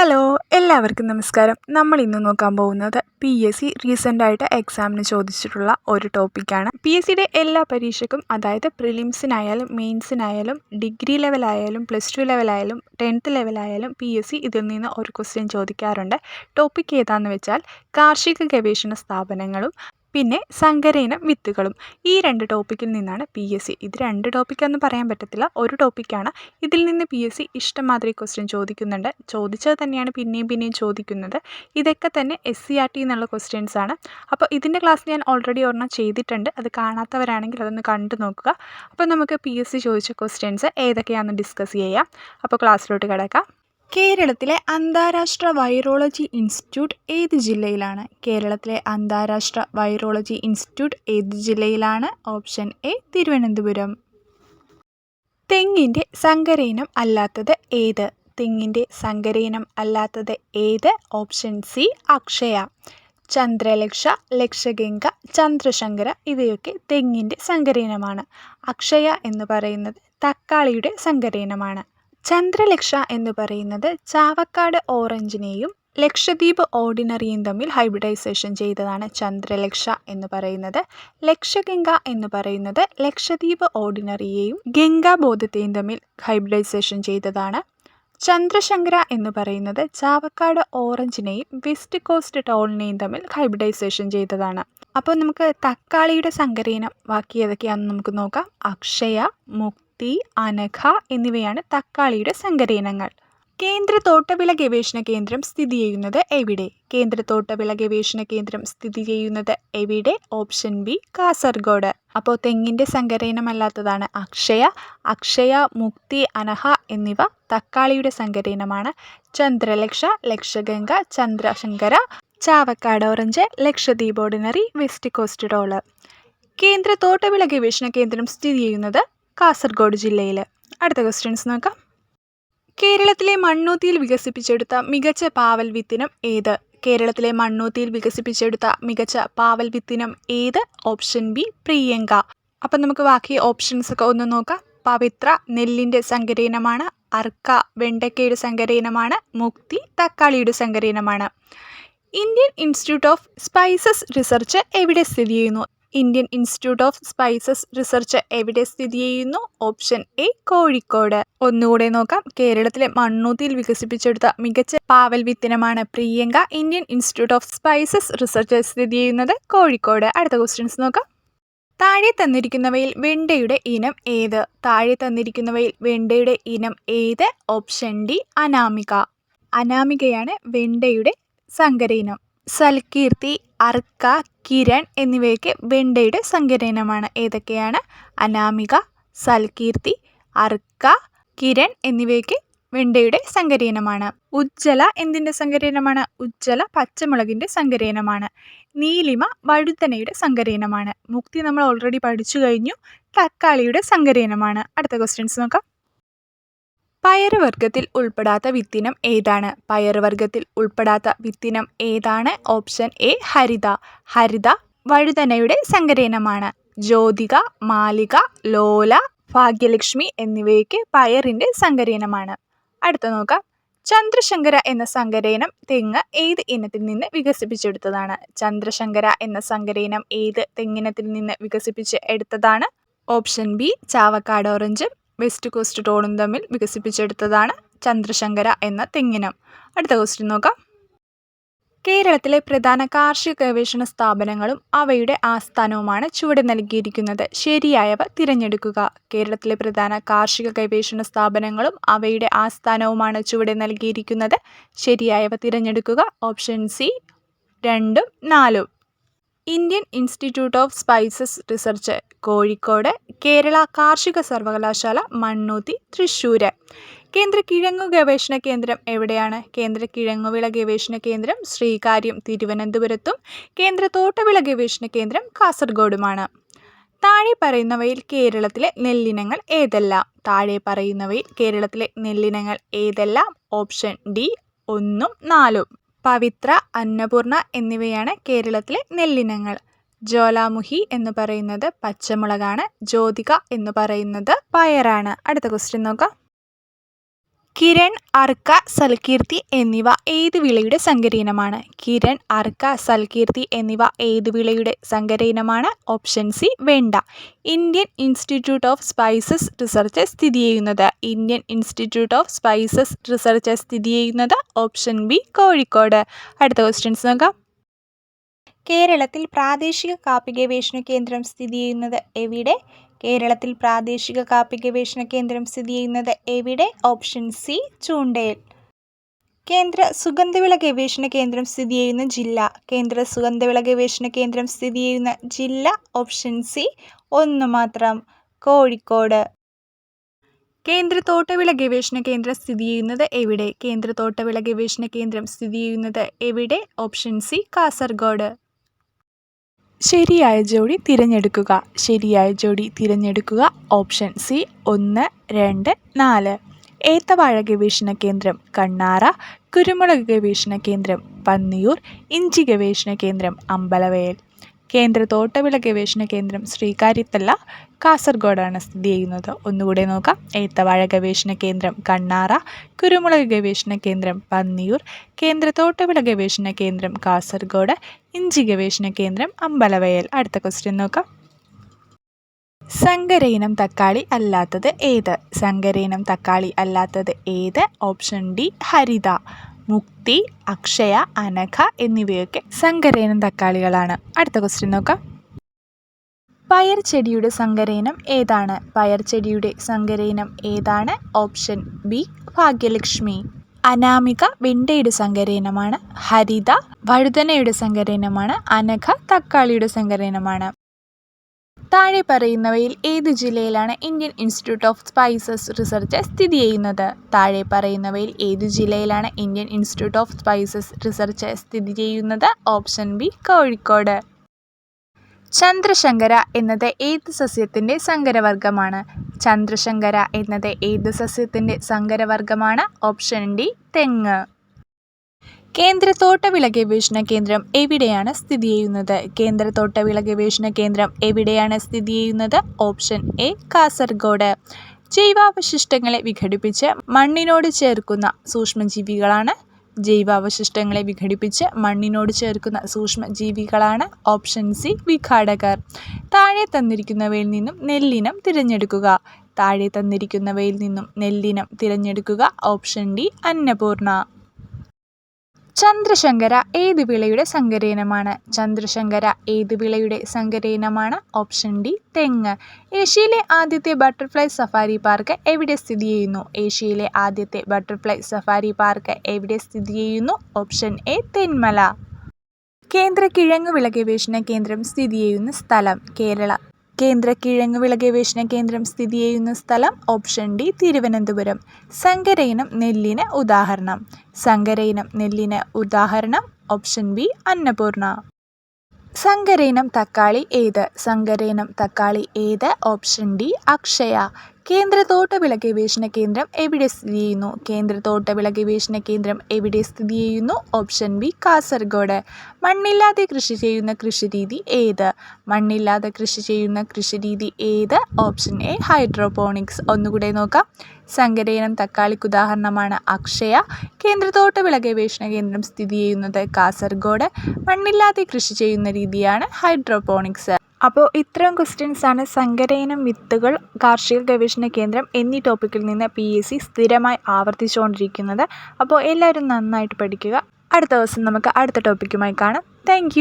Hello എല്ലാവർക്കും നമസ്കാരം. നമ്മൾ ഇന്ന് നോക്കാൻ പോകുന്നത് പി എസ് സി റീസെന്റായിട്ട് എക്സാമിന് ചോദിച്ചിട്ടുള്ള ഒരു ടോപ്പിക്കാണ് പി എസ് സിയുടെ എല്ലാ പരീക്ഷയ്ക്കും അതായത് പ്രിലിംസിനായാലും മെയിൻസിനായാലും ഡിഗ്രി ലെവലായാലും പ്ലസ് ടു ലെവലായാലും ടെൻത്ത് ലെവലായാലും പി എസ് സി ഇതിൽ നിന്ന് ഒരു ക്വസ്റ്റ്യൻ ചോദിക്കാറുണ്ട്. ടോപ്പിക് ഏതാണെന്ന് വെച്ചാൽ കാർഷിക ഗവേഷണ സ്ഥാപനങ്ങളും പിന്നെ സങ്കരയിനം വിത്തുകളും. ഈ രണ്ട് ടോപ്പിക്കിൽ നിന്നാണ് പി എസ് സി ഇത് രണ്ട് ടോപ്പിക്കാന്ന് പറയാൻ പറ്റത്തില്ല. ഒരു ടോപ്പിക്കാണ് ഇതിൽ നിന്ന് പി എസ് സി ഇഷ്ടംമാതിരി ക്വസ്റ്റ്യൻ ചോദിക്കുന്നുണ്ട്. ചോദിച്ചത് തന്നെയാണ് പിന്നെയും പിന്നെയും ചോദിക്കുന്നത്. ഇതൊക്കെ തന്നെ എസ് സി ആർ ടി എന്നുള്ള ക്വസ്റ്റ്യൻസ് ആണ്. അപ്പോൾ ഇതിന്റെ ക്ലാസ് ഞാൻ ഓൾറെഡി ഒരെണ്ണം ചെയ്തിട്ടുണ്ട്. അത് കാണാത്തവരാണെങ്കിൽ അതൊന്ന് കണ്ടു നോക്കുക. അപ്പോൾ നമുക്ക് പി എസ് സി ചോദിച്ച ക്വസ്റ്റ്യൻസ് ഏതൊക്കെയാണെന്ന് ഡിസ്കസ് ചെയ്യാം. അപ്പോൾ ക്ലാസ്സിലോട്ട് കിടക്കാം. കേരളത്തിലെ അന്താരാഷ്ട്ര വൈറോളജി ഇൻസ്റ്റിറ്റ്യൂട്ട് ഏത് ജില്ലയിലാണ്? കേരളത്തിലെ അന്താരാഷ്ട്ര വൈറോളജി ഇൻസ്റ്റിറ്റ്യൂട്ട് ഏത് ജില്ലയിലാണ്? Option A Thiruvananthapuram. തെങ്ങിന്റെ സങ്കരയിനം അല്ലാത്തത് ഏത്? തെങ്ങിന്റെ സങ്കരയിനം അല്ലാത്തത് ഏത്? Option C Akshaya. Chandralaksha Lakshaganga Chandrasankara ഇവയൊക്കെ തെങ്ങിന്റെ സങ്കരയിനമാണ്. അക്ഷയ എന്ന് പറയുന്നത് തക്കാളിയുടെ സങ്കരയിനമാണ്. ചന്ദ്രലക്ഷ എന്ന് പറയുന്നത് ചാവക്കാട് ഓറഞ്ചിനെയും ലക്ഷദ്വീപ് ഓർഡിനറിയും തമ്മിൽ ഹൈബ്രിഡൈസേഷൻ ചെയ്തതാണ് ചന്ദ്രലക്ഷ എന്ന് പറയുന്നത്. ലക്ഷഗംഗ എന്ന് പറയുന്നത് ലക്ഷദ്വീപ് ഓർഡിനറിയെയും ഗംഗാബോധത്തെയും തമ്മിൽ ഹൈബ്രിഡൈസേഷൻ ചെയ്തതാണ്. ചന്ദ്രശങ്കര എന്ന് പറയുന്നത് ചാവക്കാട് ഓറഞ്ചിനെയും വെസ്റ്റ് കോസ്റ്റ് ടോളിനെയും തമ്മിൽ ഹൈബ്രിഡൈസേഷൻ ചെയ്തതാണ്. അപ്പോൾ നമുക്ക് തക്കാളിയുടെ സങ്കരീനം ബാക്കി ഏതൊക്കെയാണെന്ന് നമുക്ക് നോക്കാം. അക്ഷയ മുക്തി അനഘ എന്നിവയാണ് തക്കാളിയുടെ സങ്കരയിനങ്ങൾ. കേന്ദ്ര തോട്ടവിള ഗവേഷണ കേന്ദ്രം സ്ഥിതി ചെയ്യുന്നത് എവിടെ? കേന്ദ്ര തോട്ടവിള ഗവേഷണ കേന്ദ്രം സ്ഥിതി ചെയ്യുന്നത് എവിടെ? Option B Kasaragod. അപ്പോൾ തെങ്ങിന്റെ സങ്കരയിനമല്ലാത്തതാണ് അക്ഷയ. അക്ഷയ മുക്തി അനഹ എന്നിവ തക്കാളിയുടെ സങ്കരയിനമാണ്. Chandralaksha Lakshaganga Chandrasankara Chavakkad orange Lakshadweep ordinary west coast dollar. കേന്ദ്ര തോട്ടവിള ഗവേഷണ കേന്ദ്രം സ്ഥിതി ചെയ്യുന്നത് കാസർഗോഡ് ജില്ലയിൽ അടുത്ത ക്വസ്റ്റ്യൻസ് നോക്കാം. കേരളത്തിലെ മണ്ണൂത്തിയിൽ വികസിപ്പിച്ചെടുത്ത മികച്ച പാവൽ വിത്തിനം ഏത്? കേരളത്തിലെ മണ്ണൂത്തിയിൽ വികസിപ്പിച്ചെടുത്ത മികച്ച പാവൽ വിത്തിനം ഏത്? Option B Priyanka. അപ്പം നമുക്ക് ബാക്കി ഓപ്ഷൻസ് ഒക്കെ ഒന്ന് നോക്കാം. പവിത്ര നെല്ലിന്റെ സങ്കരയിനമാണ് അർക്ക വെണ്ടയ്ക്കയുടെ സങ്കരയിനമാണ് മുക്തി തക്കാളിയുടെ സങ്കരയിനമാണ്. Indian institute of spices research എവിടെ സ്ഥിതി ചെയ്യുന്നു? Indian institute of spices research എവിടെ സ്ഥിതി ചെയ്യുന്നു? Option A Kozhikode. ഒന്നുകൂടെ നോക്കാം. കേരളത്തിലെ മണ്ണൂത്തിയിൽ വികസിപ്പിച്ചെടുത്ത മികച്ച പാവൽ വിത്തിനമാണ് Priyanka. Indian institute of spices research സ്ഥിതി ചെയ്യുന്നത് കോഴിക്കോട്. അടുത്ത ക്വസ്റ്റ്യൻസ് നോക്കാം. താഴെ തന്നിരിക്കുന്നവയിൽ വെണ്ടയുടെ ഇനം ഏത്? താഴെ തന്നിരിക്കുന്നവയിൽ വെണ്ടയുടെ ഇനം ഏത്? Option D Anamika. അനാമികയാണ് വെണ്ടയുടെ സങ്കര ഇനം. സൽകീർത്തി അർക്ക കിരൺ എന്നിവയൊക്കെ വെണ്ടയുടെ സങ്കരയിനമാണ്. ഏതൊക്കെയാണ്? അനാമിക സൽകീർത്തി അർക്ക കിരൺ എന്നിവയൊക്കെ വെണ്ടയുടെ സങ്കരയിനമാണ്. ഉജ്ജല എന്തിന്റെ സങ്കരയിനമാണ്? ഉജ്ജല പച്ചമുളകിന്റെ സങ്കരയിനമാണ്. നീലിമ വഴുതനയുടെ സങ്കരയിനമാണ്. മുക്തി നമ്മൾ ഓൾറെഡി പഠിച്ചു കഴിഞ്ഞു. തക്കാളിയുടെ സങ്കരയിനമാണ്. അടുത്ത ക്വസ്റ്റ്യൻസ് നോക്കാം. പയറുവർഗത്തിൽ ഉൾപ്പെടാത്ത വിത്തിനം ഏതാണ്? പയറുവർഗത്തിൽ ഉൾപ്പെടാത്ത വിത്തിനം ഏതാണ്? Option A Haritha. ഹരിത വഴുതനയുടെ സങ്കരയിനമാണ്. ജ്യോതിക മാലിക ലോല ഭാഗ്യലക്ഷ്മി എന്നിവയൊക്കെ പയറിന്റെ സങ്കരയിനമാണ്. അടുത്ത നോക്കാം. ചന്ദ്രശങ്കര എന്ന സങ്കരയിനം തെങ്ങ് ഏത് ഇനത്തിൽ നിന്ന് വികസിപ്പിച്ചെടുത്തതാണ്? ചന്ദ്രശങ്കര എന്ന സങ്കരയിനം ഏത് തെങ്ങിനത്തിൽ നിന്ന് വികസിപ്പിച്ച് എടുത്തതാണ്? Option B Chavakkad orange. West coast ടോണും തമ്മിൽ വികസിപ്പിച്ചെടുത്തതാണ് ചന്ദ്രശങ്കര എന്ന തെങ്ങിനം. അടുത്ത ക്വസ്റ്റ്യൻ നോക്കാം. കേരളത്തിലെ പ്രധാന കാർഷിക ഗവേഷണ സ്ഥാപനങ്ങളും അവയുടെ ആസ്ഥാനവുമാണ് ചുവടെ നൽകിയിരിക്കുന്നത്. ശരിയായവ തിരഞ്ഞെടുക്കുക. കേരളത്തിലെ പ്രധാന കാർഷിക ഗവേഷണ സ്ഥാപനങ്ങളും അവയുടെ ആസ്ഥാനവുമാണ് ചുവടെ നൽകിയിരിക്കുന്നത്. ശരിയായവ തിരഞ്ഞെടുക്കുക. ഓപ്ഷൻ സി രണ്ടും നാലും. Indian institute of spices research Kozhikode Kerala കാർഷിക സർവകലാശാല മണ്ണൂത്തി തൃശ്ശൂർ കേന്ദ്ര കിഴങ്ങു ഗവേഷണ കേന്ദ്രം എവിടെയാണ്? കേന്ദ്ര കിഴങ്ങുവിള ഗവേഷണ കേന്ദ്രം ശ്രീകാര്യം തിരുവനന്തപുരത്തും. കേന്ദ്ര തോട്ടവിള ഗവേഷണ കേന്ദ്രം കാസർഗോഡുമാണ്. താഴെ പറയുന്നവയിൽ കേരളത്തിലെ നെല്ലിനങ്ങൾ ഏതെല്ലാം? താഴെ പറയുന്നവയിൽ കേരളത്തിലെ നെല്ലിനങ്ങൾ ഏതെല്ലാം? ഓപ്ഷൻ ഡി ഒന്നും നാലും. പവിത്ര അന്നപൂർണ എന്നിവയാണ് കേരളത്തിലെ നെല്ലിനങ്ങൾ. ജ്വാലാമുഖി എന്ന് പറയുന്നത് പച്ചമുളകാണ് ജ്യോതിക എന്ന് പറയുന്നത് പയറാണ്. അടുത്ത ക്വസ്റ്റ്യൻ നോക്കാം. കിരൺ അർക്ക സൽകീർത്തി എന്നിവ ഏത് വിളയുടെ സങ്കരയിനമാണ്? കിരൺ അർക്ക സൽകീർത്തി എന്നിവ ഏത് വിളയുടെ സങ്കരയിനമാണ്? ഓപ്ഷൻ സി വേണ്ട. Indian institute of spices research സ്ഥിതി ചെയ്യുന്നത്? Indian institute of spices research സ്ഥിതി ചെയ്യുന്നത്? Option B Kozhikode. അടുത്ത ക്വസ്റ്റ്യൻസ് നോക്കാം. കേരളത്തിൽ പ്രാദേശിക കാപ്പി ഗവേഷണ കേന്ദ്രം സ്ഥിതി ചെയ്യുന്നത് എവിടെ? കേരളത്തിൽ പ്രാദേശിക കാപ്പി ഗവേഷണ കേന്ദ്രം സ്ഥിതി ചെയ്യുന്നത് എവിടെ? ഓപ്ഷൻ സി ചൂണ്ടയിൽ. കേന്ദ്ര സുഗന്ധവിള ഗവേഷണ കേന്ദ്രം സ്ഥിതി ചെയ്യുന്ന ജില്ല. കേന്ദ്ര സുഗന്ധവിള ഗവേഷണ കേന്ദ്രം സ്ഥിതി ചെയ്യുന്ന ജില്ല ഓപ്ഷൻ സി ഒന്ന് മാത്രം കോഴിക്കോട്. കേന്ദ്ര തോട്ടവിള ഗവേഷണ കേന്ദ്രം സ്ഥിതി ചെയ്യുന്നത് എവിടെ? കേന്ദ്ര തോട്ടവിള ഗവേഷണ കേന്ദ്രം സ്ഥിതി ചെയ്യുന്നത് എവിടെ? Option C Kasaragod. ശരിയായ ജോഡി തിരഞ്ഞെടുക്കുക. ശരിയായ ജോഡി തിരഞ്ഞെടുക്കുക. ഓപ്ഷൻ സി ഒന്ന് രണ്ട് നാല്. ഏത്തവാഴ ഗവേഷണ കേന്ദ്രം കണ്ണാറ. കുരുമുളക് ഗവേഷണ കേന്ദ്രം പന്നിയൂർ. ഇഞ്ചി ഗവേഷണ കേന്ദ്രം അമ്പലവയൽ. കേന്ദ്ര തോട്ടവിള ഗവേഷണ കേന്ദ്രം ശ്രീകാര്യത്തല്ല കാസർഗോഡാണ് സ്ഥിതി ചെയ്യുന്നത്. ഒന്നുകൂടെ നോക്കാം. ഏത്തവാഴ ഗവേഷണ കേന്ദ്രം കണ്ണാറ കുരുമുളക് ഗവേഷണ കേന്ദ്രം പന്നിയൂർ കേന്ദ്ര തോട്ടവിള ഗവേഷണ കേന്ദ്രം കാസർഗോഡ് ഇഞ്ചി ഗവേഷണ കേന്ദ്രം അമ്പലവയൽ. അടുത്ത ക്വസ്റ്റ്യൻ നോക്കാം. സങ്കരയിനം തക്കാളി അല്ലാത്തത് ഏത്? സങ്കരയിനം തക്കാളി അല്ലാത്തത് ഏത്? Option D Haritha. മുക്തി അക്ഷയ അനഘ എന്നിവയൊക്കെ സങ്കരേനം തക്കാളികളാണ്. അടുത്ത ക്വസ്റ്റ്യൻ നോക്കാം. പയർ ചെടിയുടെ സങ്കരേനം ഏതാണ്? പയർ ചെടിയുടെ സങ്കരേനം ഏതാണ്? Option B Bhagyalakshmi. അനാമിക വെണ്ടയുടെ സങ്കരേനമാണ് ഹരിത വഴുതനയുടെ സങ്കരേനമാണ് അനഘ തക്കാളിയുടെ സങ്കരയിനമാണ്. താഴെ പറയുന്നവയിൽ ഏത് ജില്ലയിലാണ് Indian institute of spices research സ്ഥിതി ചെയ്യുന്നത്? താഴെ പറയുന്നവയിൽ ഏത് ജില്ലയിലാണ് Indian institute of spices research സ്ഥിതി ചെയ്യുന്നത്? Option B Kozhikode. ചന്ദ്രശങ്കര എന്നത് ഏത് സസ്യത്തിന്റെ സങ്കരവർഗമാണ്? ചന്ദ്രശങ്കര എന്നത് ഏത് സസ്യത്തിന്റെ സങ്കരവർഗമാണ്? ഓപ്ഷൻ ഡി തെങ്ങ്. കേന്ദ്ര തോട്ടവിള ഗവേഷണ കേന്ദ്രം എവിടെയാണ് സ്ഥിതി ചെയ്യുന്നത്? കേന്ദ്ര തോട്ടവിള ഗവേഷണ കേന്ദ്രം എവിടെയാണ് സ്ഥിതി ചെയ്യുന്നത്? Option A Kasaragod. ജൈവാവശിഷ്ടങ്ങളെ വിഘടിപ്പിച്ച് മണ്ണിനോട് ചേർക്കുന്ന സൂക്ഷ്മജീവികളാണ്. ജൈവാവശിഷ്ടങ്ങളെ വിഘടിപ്പിച്ച് മണ്ണിനോട് ചേർക്കുന്ന സൂക്ഷ്മജീവികളാണ്. Option C വിഘാടകർ. താഴെ തന്നിരിക്കുന്നവയിൽ നിന്നും നെല്ലിനം തിരഞ്ഞെടുക്കുക. താഴെ തന്നിരിക്കുന്നവയിൽ നിന്നും നെല്ലിനം തിരഞ്ഞെടുക്കുക. ഓപ്ഷൻ ഡി അന്നപൂർണ. ചന്ദ്രശങ്കര ഏത് വിളയുടെ സങ്കരയിനമാണ്? ചന്ദ്രശങ്കര ഏത് വിളയുടെ സങ്കരയിനമാണ്? ഓപ്ഷൻ ഡി തെങ്ങ്. ഏഷ്യയിലെ ആദ്യത്തെ ബട്ടർഫ്ലൈ സഫാരി പാർക്ക് എവിടെ സ്ഥിതി ചെയ്യുന്നു? ഏഷ്യയിലെ ആദ്യത്തെ ബട്ടർഫ്ലൈ സഫാരി പാർക്ക് എവിടെ സ്ഥിതി ചെയ്യുന്നു? Option A Thenmala. കേന്ദ്ര കിഴങ്ങ് വിള ഗവേഷണ കേന്ദ്രം സ്ഥിതി ചെയ്യുന്ന സ്ഥലം കേരള. കേന്ദ്ര കിഴങ്ങുവിള ഗവേഷണ കേന്ദ്രം സ്ഥിതി ചെയ്യുന്ന സ്ഥലം ഓപ്ഷൻ ഡി തിരുവനന്തപുരം. സങ്കരയിനം നെല്ലിന് ഉദാഹരണം. സങ്കരയിനം നെല്ലിന് ഉദാഹരണം ഓപ്ഷൻ ബി അന്നപൂർണ. സങ്കരയിനം തക്കാളി ഏത്? സങ്കരയിനം തക്കാളി ഏത്? Option D Akshaya. കേന്ദ്ര തോട്ടവിള ഗവേഷണ കേന്ദ്രം എവിടെ സ്ഥിതി ചെയ്യുന്നു? കേന്ദ്ര തോട്ടവിള ഗവേഷണ കേന്ദ്രം എവിടെ സ്ഥിതി ചെയ്യുന്നു? Option B Kasaragod. മണ്ണില്ലാതെ കൃഷി ചെയ്യുന്ന കൃഷിരീതി ഏത്? മണ്ണില്ലാതെ കൃഷി ചെയ്യുന്ന കൃഷിരീതി ഏത്? Option A hydroponics. ഒന്നുകൂടെ നോക്കാം. സങ്കരയിനം തക്കാളിക്ക് ഉദാഹരണമാണ് അക്ഷയ. കേന്ദ്ര തോട്ടവിള ഗവേഷണ കേന്ദ്രം സ്ഥിതി ചെയ്യുന്നത് കാസർഗോഡ്. മണ്ണില്ലാതെ കൃഷി ചെയ്യുന്ന രീതിയാണ് ഹൈഡ്രോപോണിക്സ്. അപ്പോൾ ഇത്രയും ആണ് സങ്കരയിനം വിത്തുകൾ കാർഷിക ഗവേഷണ കേന്ദ്രം എന്നീ ടോപ്പിക്കിൽ നിന്ന് പി എസ് സി സ്ഥിരമായി ആവർത്തിച്ചുകൊണ്ടിരിക്കുന്നത്. അപ്പോൾ എല്ലാവരും നന്നായിട്ട് പഠിക്കുക. അടുത്ത ദിവസം നമുക്ക് അടുത്ത ടോപ്പിക്കുമായി കാണാം. താങ്ക്